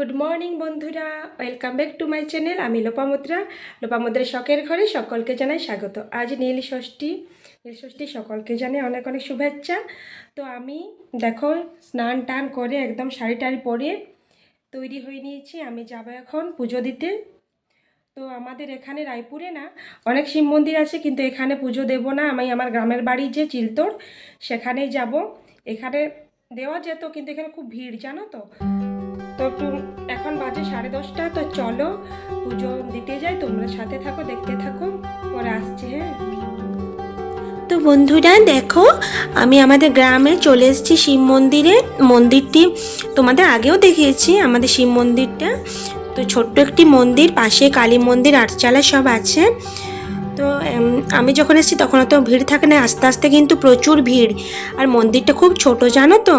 Good morning বন্ধুরা। Welcome back to my channel আমি লোপামুদ্রা। লোপামুদ্রা শখের ঘরে সকলকে জানাই স্বাগত। আজ নীল ষষ্ঠী। নীল ষষ্ঠী সকলকে জানাই অনেক অনেক শুভেচ্ছা। তো আমি, দেখো, স্নান টান করে একদম শাড়ি টাড়ি পরে তৈরি হয়ে নিয়েছি। আমি যাব এখন পুজো দিতে। তো আমাদের এখানে রায়পুরে না, অনেক শিব মন্দির আছে, কিন্তু এখানে পুজো দেব না। আমি আমার গ্রামের বাড়ি যে চিলতোড়, সেখানেই যাব। এখানে দেওয়া যেত, কিন্তু এখানে খুব ভিড়, জানো তো? তো একটু এখন বাজে সাড়ে দশটা, তো চলো পুজো দিতে যাই, তোমরা সাথে থাকো, দেখতে থাকো, পরে আসছি হ্যাঁ? তো বন্ধুরা, দেখো, আমি আমাদের গ্রামে চলে এসেছি শিব মন্দিরে। মন্দিরটি তোমাদের আগেও দেখিয়েছি, আমাদের শিব মন্দিরটা। তো ছোট্ট একটি মন্দির, পাশে কালী মন্দির, আটচালা সব আছে। তো আমি যখন এসেছি, তখন অত ভিড় থাকে না, আস্তে আস্তে কিন্তু প্রচুর ভিড়। আর মন্দিরটা খুব ছোট, জানো তো?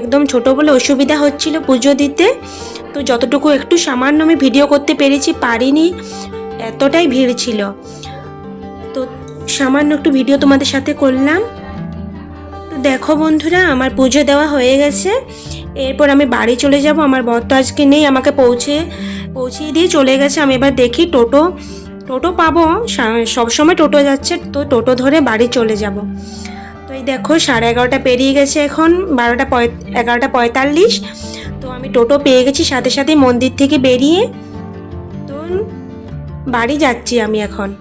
একদম ছোট বলে অসুবিধা হচ্ছিল পুজো দিতে। তো যতটুকু একটু সামান্য আমি ভিডিও করতে পেরেছি, পারিনি, এতটাই ভিড় ছিল। তো সামান্য একটু ভিডিও তোমাদের সাথে করলাম। তো দেখো বন্ধুরা, আমার পুজো দেওয়া হয়ে গেছে। এরপর আমি বাড়ি চলে যাব। আমার বর তো আজকে নেই, আমাকে পৌঁছে, পৌঁছিয়ে দিয়ে চলে গেছে। আমি এবার দেখি টোটো টোটো পাবো। সবসময় টোটো যাচ্ছে, তো টোটো ধরে বাড়ি চলে যাব। তো এই দেখো, সাড়ে এগারোটা পেরিয়ে গেছে এখন, বারোটা পঁয় এগারোটা পঁয়তাল্লিশ। আমি টোটো পেয়ে গেছি সাথে সাথে মন্দির থেকে বেরিয়ে। তো বাড়ি যাচ্ছি আমি এখন।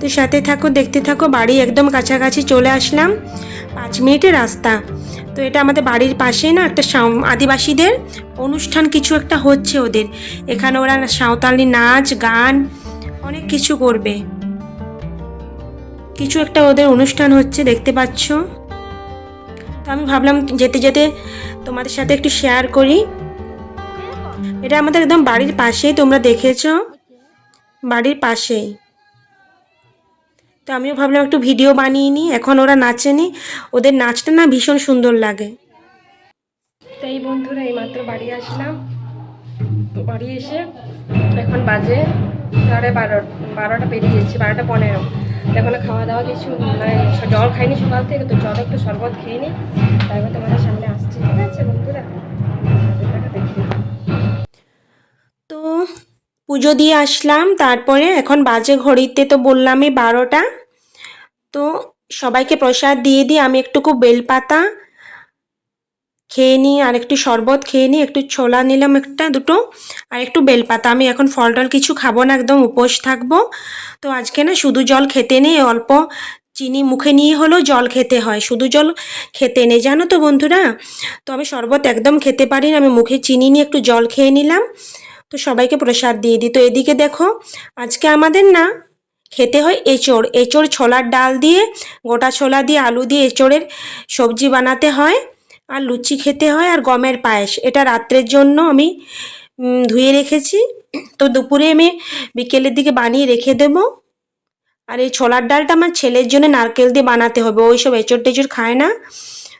তো সাথে থাকো, দেখতে থাকো, বাড়ি একদম কাছাকাছি চলে আসলাম। পাঁচ মিনিটের রাস্তা। তো এটা আমাদের বাড়ির পাশেই না একটা আদিবাসীদের অনুষ্ঠান কিছু একটা হচ্ছে ওদের। এখানে ওরা সাঁওতালি নাচ, গান, অনেক কিছু করবে। কিছু একটা ওদের অনুষ্ঠান হচ্ছে, দেখতে পাচ্ছ। তো আমি ভাবলাম যেতে যেতে তোমাদের সাথে একটু শেয়ার করি। এটা আমাদের একদম বাড়ির পাশেই, তোমরা দেখেছ? বাড়ির পাশেই। তো আমিও ভাবলাম একটু ভিডিও বানিয়ে নিই, এখন ওরা নাচেনি। ওদের নাচটা না ভীষণ সুন্দর লাগে। তো এই বন্ধুরা, এইমাত্র বাড়ি আসলাম। বাড়ি এসে এখন বাজে সাড়ে বারো বারোটা পেরিয়ে গেছে, বারোটা পনেরো। এখনও খাওয়া দাওয়া কিছু মানে জল খাইনি সকাল থেকে, তো জল একটু শরবত খেয়ে নিই, তারপর তোমাদের সামনে আসছি, ঠিক আছে বন্ধুরা? তো পুজো দিয়ে আসলাম, তারপরে এখন বাজে ঘড়িতে তো বললামই বারোটা, তো সবাইকে প্রসাদ দিয়ে দিই, আমি একটুকু বেলপাতা খেয়ে নিই আর একটু শরবত খেয়ে নিই একটু ছোলা নিলাম একটা, দুটো আর একটু বেলপাতা। আমি এখন ফল টল কিছু খাব না, একদম উপোস থাকব। তো আজকে না শুধু জল খেতে নেই, অল্প চিনি মুখে নিয়ে হলেও জল খেতে হয়। শুধু জল খেতে নেই, জানো তো বন্ধুরা? তো আমি শরবত একদম খেতে পারি না, আমি মুখে চিনি নিয়ে একটু জল খেয়ে নিলাম। তো সবাইকে প্রসাদ দিয়ে দিই। তো এদিকে দেখো, আজকে আমাদের না খেতে হয় এঁচড়। এঁচড় ছোলার ডাল দিয়ে, গোটা ছোলা দিয়ে, আলু দিয়ে এঁচড়ের সবজি বানাতে হয়। আর লুচি খেতে হয় আর গমের পায়েস। এটা রাত্রের জন্য আমি ধুয়ে রেখেছি। তো দুপুরে আমি বিকেলের দিকে বানিয়ে রেখে দেবো। আর এই ছোলার ডালটা আমার ছেলের জন্য নারকেল দিয়ে বানাতে হবে। ওই সব এঁচড় টেচড় খায় না।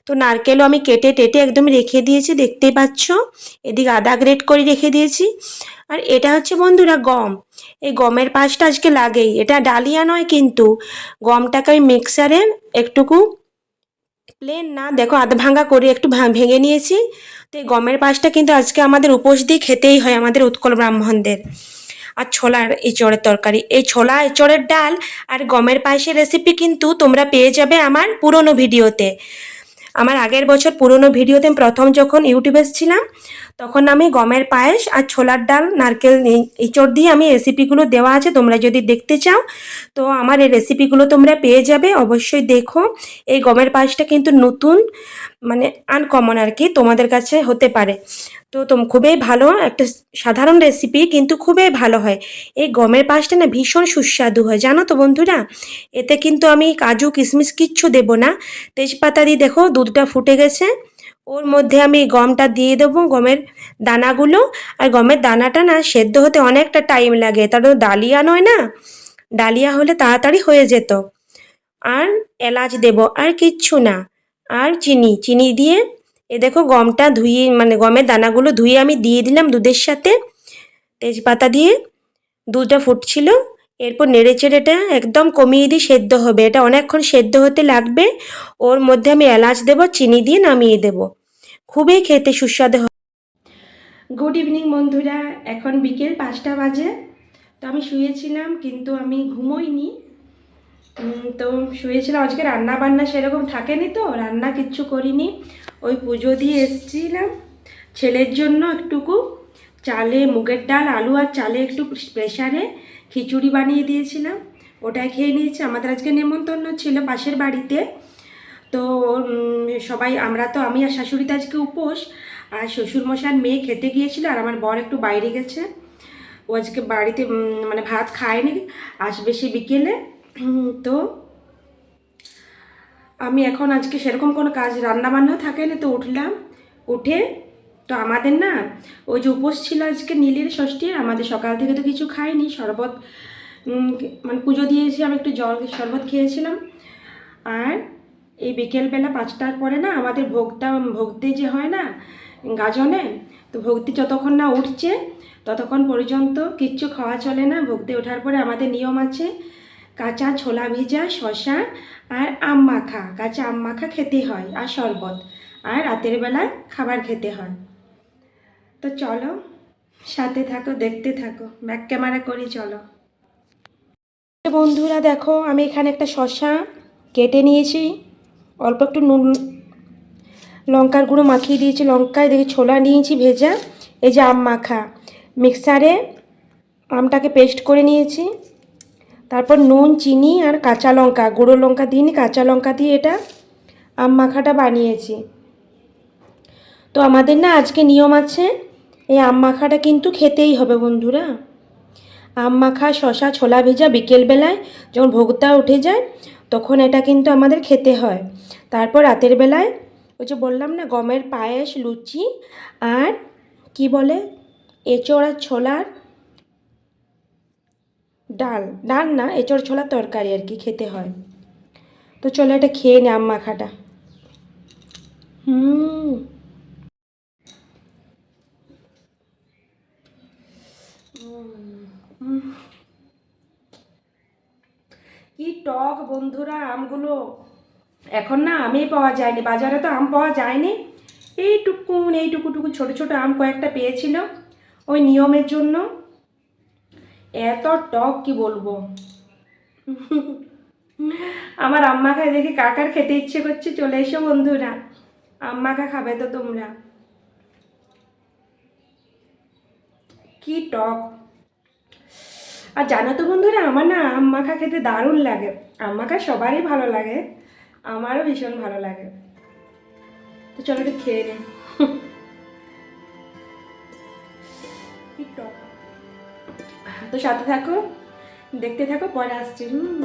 তো নারকেলও আমি কেটে টেটে একদম রেখে দিয়েছি, দেখতেই পাচ্ছ। এদিকে আদা গ্রেট করে রেখে দিয়েছি। আর এটা হচ্ছে বন্ধুরা গম। এই গমের পাশটা আজকে লাগেই। এটা ডালিয়া নয় কিন্তু। গমটাকে আমি মিক্সারে একটুকু প্লেন না, দেখো আধ ভাঙ্গা করে একটু ভেঙে নিয়েছি। তো এই গমের পাশটা কিন্তু আজকে আমাদের উপোস দিয়ে খেতেই হয়, আমাদের উৎকল ব্রাহ্মণদের। আর ছোলার এঁচড়ের তরকারি। এই ছোলা, এঁচড়ের ডাল আর গমের পায়েসের রেসিপি কিন্তু তোমরা পেয়ে যাবে আমার পুরনো ভিডিওতে। আমার আগের বছর পুরনো ভিডিওতে প্রথম যখন ইউটিউবে ছিলাম তখন আমি গমের পায়েস আর ছোলার ডাল, নারকেল এঁচড় দিয়ে আমি রেসিপিগুলো দেওয়া আছে, তোমরা যদি দেখতে চাও। তো আমার এই রেসিপিগুলো তোমরা পেয়ে যাবে, অবশ্যই দেখো। এই গমের পায়েসটা কিন্তু নতুন মানে আনকমন আর কি, তোমাদের কাছে হতে পারে। তো তোম, খুবই ভালো একটা সাধারণ রেসিপি কিন্তু খুবই ভালো হয়। এই গমের পায়েসটা না ভীষণ সুস্বাদু হয়, জানো তো বন্ধুরা? এতে কিন্তু আমি কাজু, কিশমিশ কিচ্ছু দেবো না। তেজপাতা দিয়ে দেখো, দুধটা ফুটে গেছে। ওর মধ্যে আমি গমটা দিয়ে দেবো, গমের দানাগুলো। আর গমের দানাটা না সেদ্ধ হতে অনেকটা টাইম লাগে। তার ডালিয়া নয় না? ডালিয়া হলে তাড়াতাড়ি হয়ে যেত। আর এলাচ দেব, আর কিচ্ছু না। আর চিনি চিনি দিয়ে এ দেখো গমটা ধুয়ে মানে গমের দানাগুলো ধুয়ে আমি দিয়ে দিলাম দুধের সাথে। তেজপাতা দিয়ে দুধটা ফুটছিল। এরপর নেড়ে চেড়েটা একদম কমিয়ে দিয়ে সেদ্ধ হবে। এটা অনেকক্ষণ সেদ্ধ হতে লাগবে। ওর মধ্যে আমি এলাচ দেবো, চিনি দিয়ে নামিয়ে দেবো। খুবই খেতে সুস্বাদু গুড ইভিনিং বন্ধুরা। এখন বিকেল পাঁচটা বাজে। তো আমি শুয়েছিলাম, কিন্তু আমি ঘুমোইনি। তো শুয়েছিলাম। আজকে রান্না বান্না সেরকম থাকেনি তো, রান্না কিচ্ছু করিনি। ওই পুজো দিয়ে এসেছিলাম। ছেলের জন্য একটুকু চালে মুগের ডাল, আলু আর চালে একটু প্রেশারে খিচুড়ি বানিয়ে দিয়েছিলাম। ওটাই খেয়ে নিয়েছি। আমাদের আজকে নেমন্তন্ন ছিল পাশের বাড়িতে। তো সবাই, আমরা তো, আমি আর শাশুড়িতে আজকে উপোস। আর শ্বশুরমশার মেয়ে খেতে গিয়েছিল আর আমার বর একটু বাইরে গেছে। ও আজকে বাড়িতে মানে ভাত খায়নি, আসবে সে বিকেলে। তো আমি এখন আজকে সেরকম কোনো কাজ রান্না বান্নাও থাকে না তো উঠলাম। উঠে তো আমাদের না, ওই যে উপোস ছিল আজকে নীলের ষষ্ঠীর আমাদের সকাল থেকে তো কিছু খাইনি শরবত মানে পুজো দিয়েছি, আমি একটু জল, শরবত খেয়েছিলাম। আর এই বিকেলবেলা পাঁচটার পরে না আমাদের ভোগটা ভক্তি যে হয় না গাজনে, তো ভক্তি যতক্ষণ না উঠছে ততক্ষণ পর্যন্ত কিচ্ছু খাওয়া চলে না। ভক্তি ওঠার পরে আমাদের নিয়ম আছে কাঁচা ছোলা ভিজা শশা আর আম মাখা। কাঁচা আম মাখা খেতে হয় আর শরবত। আর রাতের বেলায় খাবার খেতে হয়। তো চলো, সাথে থাকো, দেখতে থাকো, ব্যাক ক্যামেরা করি, চলো। বন্ধুরা দেখো, আমি এখানে একটা শশা কেটে নিয়েছি। অল্প একটু নুন, লঙ্কার গুঁড়ো মাখিয়ে দিয়েছি, লঙ্কায় দেখি ছোলা নিয়েছি ভেজা, এই যে আম মাখা। মিক্সারে আমটাকে পেস্ট করে নিয়েছি। তারপর নুন, চিনি আর কাঁচা লঙ্কা, গুঁড়ো লঙ্কা দিইনি, কাঁচা লঙ্কা দিয়ে এটা আম মাখাটা বানিয়েছি। তো আমাদের না আজকে নিয়ম আছে, এই আম মাখাটা কিন্তু খেতেই হবে বন্ধুরা। আম মাখা শশা ছোলা ভেজা বিকেলবেলায় যখন ভোগটা উঠে যায় তখন এটা কিন্তু আমাদের খেতে হয়। তারপর রাতের বেলায় ওই যে বললাম না, গমের পায়েস, লুচি আর কি বলে? এঁচড় আর ছোলার ডাল। ডাল না, এঁচড়, ছোলার তরকারি আর কি খেতে হয়। তো চলো এটা খেয়ে নে আম মাখাটা। হুম। কি টক বন্ধুরা আমগুলো। এখন না আমই পাওয়া যায়নি, বাজারে তো আম পাওয়া যায়নি। এইটুকুন, এইটুকুটুকু ছোট ছোট আম কয়েকটা পেয়েছিল ওই নিয়মের জন্য। এত টক কি বলব? আমার আম্মা খায় দেখে কাকার খেতে ইচ্ছে করছে, চলে এসো বন্ধুরা। আম্মা খা খাবে তো তোমরা। কি টক? আর জানো তো বন্ধুরা, আমার না আম মাখা খেতে দারুণ লাগে। আম মাখা সবারই ভালো লাগে, আমারও ভীষণ ভালো লাগে। তো চলো একটু খেয়ে নে। তো সাথে থাকো, দেখতে থাকো, পরে আসছি, হুম।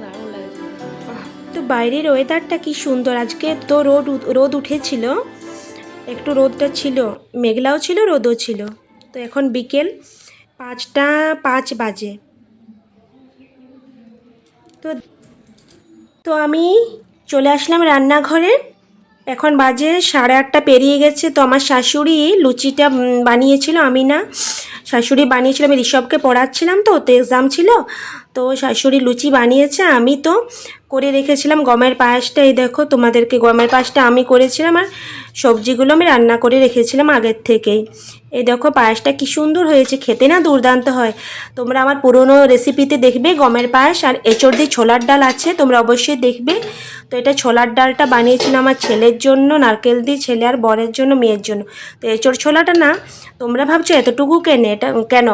দারুণ লাগছে তো বাইরের ওয়েদারটা কি সুন্দর? আজকে তো রোদ রোদ উঠেছিল। একটু রোদটা ছিল, মেঘলাও ছিল, রোদও ছিল। তো এখন বিকেল পাঁচটা পাঁচ বাজে। তো তো আমি চলে আসলাম রান্নাঘরে। এখন বাজে সাড়ে আটটা পেরিয়ে গেছে, তো আমার শাশুড়ি লুচিটা বানিয়েছিল আমি না শাশুড়ি বানিয়েছিল, আমি ঋষভকে পড়াচ্ছিলাম তো তো এক্সাম ছিল। তো শাশুড়ি লুচি বানিয়েছে, আমি তো করে রেখেছিলাম গমের পায়েসটা। এই দেখো তোমাদেরকে গমের পায়েসটা আমি করেছিলাম আর সবজিগুলো আমি রান্না করে রেখেছিলাম আগের থেকেই। এই দেখো পায়েসটা কি সুন্দর হয়েছে, খেতে না দুর্দান্ত হয়। তোমরা আমার পুরনো রেসিপিতে দেখবে গমের পায়েস আর এঁচড় দিয়ে ছোলার ডাল আছে, তোমরা অবশ্যই দেখবে। তো এটা ছোলার ডালটা বানিয়েছিলাম আমার ছেলের জন্য, নারকেল দিয়ে ছেলে আর বরের জন্য, মেয়ের জন্য। তো এঁচড় ছোলাটা না, তোমরা ভাবছ এতটুকু কেনে? এটা কেন?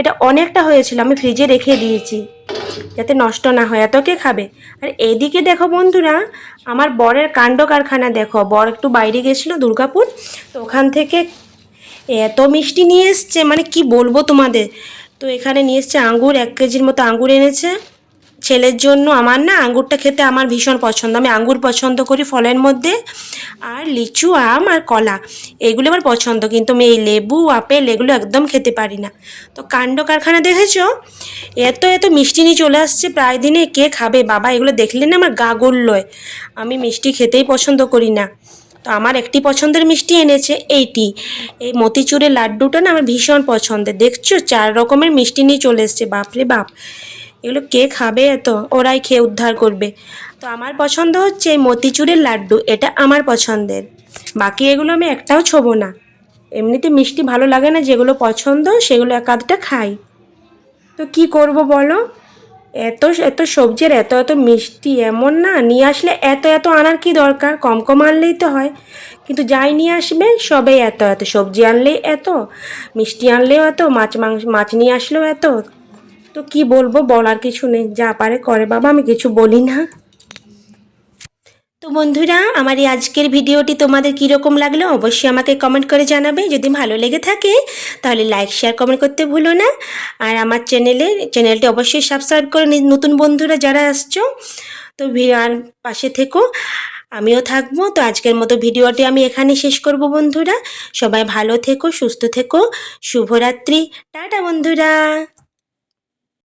এটা অনেকটা হয়েছিল, আমি ফ্রিজে রেখে দিয়েছি। যাতে নষ্ট না হয়। এতকে খাবে? আর এদিকে দেখো বন্ধুরা, আমার বরের কাণ্ড কারখানা দেখো। বর একটু বাইরে গেছিল দুর্গাপুর, তো ওখান থেকে এত মিষ্টি নিয়ে এসছে মানে কি বলব তোমাদের? তো এখানে নিয়ে এসছে আঙ্গুর, এক কেজির মতো আঙ্গুর এনেছে। ছেলের জন্য আমার না আঙ্গুরটা খেতে আমার ভীষণ পছন্দ। আমি আঙ্গুর পছন্দ করি ফলের মধ্যে। আর লিচু, আম আর কলা, এগুলো আমার পছন্দ। কিন্তু আমি এই লেবু, আপেল এগুলো একদম খেতে পারি না। তো কাণ্ড কারখানা দেখেছ? এত এত মিষ্টি নিয়ে চলে আসছে প্রায় দিনে। কে খাবে? বাবা, এগুলো দেখলে না আমার গা গুল্লয়। আমি মিষ্টি খেতেই পছন্দ করি না। তো আমার একটি পছন্দের মিষ্টি এনেছে এইটি। এই মতিচুরের লাড্ডুটা না আমার ভীষণ পছন্দের। দেখছ? চার রকমের মিষ্টি নিয়ে চলে এসছে। বাপরে বাপ! এগুলো কে খাবে এত? ওরাই খেয়ে উদ্ধার করবে। তো আমার পছন্দ হচ্ছে এই মতিচুরের লাড্ডু, এটা আমার পছন্দের। বাকি এগুলো আমি একটাও ছোবো না। এমনিতে মিষ্টি ভালো লাগে না, যেগুলো পছন্দ সেগুলো এক আধটা খাই। তো কি করব বলো? এত এত সবজির এত এত মিষ্টি এমন না, নিয়ে আসলে এত এত আনার কি দরকার? কম কম আনলেই তো হয়। কিন্তু যাই নিয়ে আসবে সবেই এত এত সবজি আনলেই এত, মিষ্টি আনলেও এত, মাছ, মাংস, মাছ নিয়ে আসলেও এত। তো কি বলব? বলার কিছু নেই। যা পারে করে বাবা, আমি কিছু বলি না। তো বন্ধুরা, আমার এই আজকের ভিডিওটি তোমাদের কীরকম লাগল অবশ্যই আমাকে কমেন্ট করে জানাবে। যদি ভালো লেগে থাকে, তাহলে লাইক শেয়ার কমেন্ট করতে ভুলো না। আর আমার চ্যানেলে চ্যানেলটি অবশ্যই সাবস্ক্রাইব করে নতুন বন্ধুরা যারা আসছো, তো আর পাশে থেকো। আমিও থাকব। তো আজকের মতো ভিডিওটি আমি এখানে শেষ করব বন্ধুরা। সবাই ভালো থেকো, সুস্থ থেকো। শুভরাত্রি। টাটা বন্ধুরা।